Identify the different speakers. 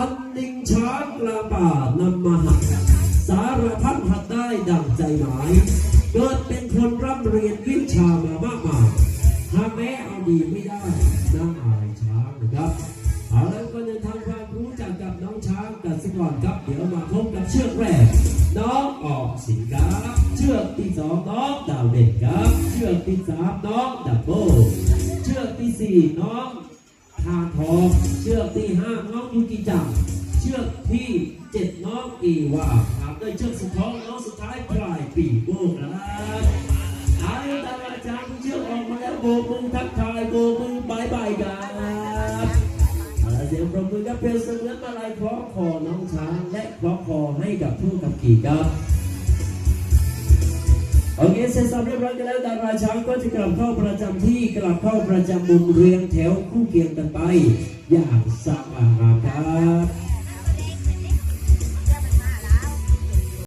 Speaker 1: กลางป่านำมาหักสารพัดหัดได้ดังใจหมายเกิดเป็นคนร่ำเรียนวิชามามากมายหาแม้เอาดีไม่ได้น้ำอายช้างนะครับเอาแล้วก็จะทำความรู้จักกับน้องช้างกันสักก่อนครับ เดี๋ยวมาพบกับเชือกแรก น้องออกสิงครับ เชือกที่สองน้องดาวเด่นครับ เชือกที่สามน้องดับเบิลเชือกที่สี่น้อง ทาทองเชือกที่ห้าน้องยูกิจังเชือกที่เจ็ดน้องอีว่าตามด้วยเชือกสุดท้องน้องสุดท้ายปลายปีโบครับอาละครับอาจารย์เชือกออกมาแล้วโบกมือทักทายโบกมือบายบายครับเอาเสียงปรบมือครับเป็นเสมือมาลัยคล้องคอน้องช้างและคล้องคอให้กับผู้ขับขี่ครับ โอเคเสร็จสับเรียบร้อยกันแล้วดาราช้างก็จะกลับเข้าประจำที่กลับเข้าประจำมุมเรียงแถวคู่เคียงกันไป อย่างสง่างาครับ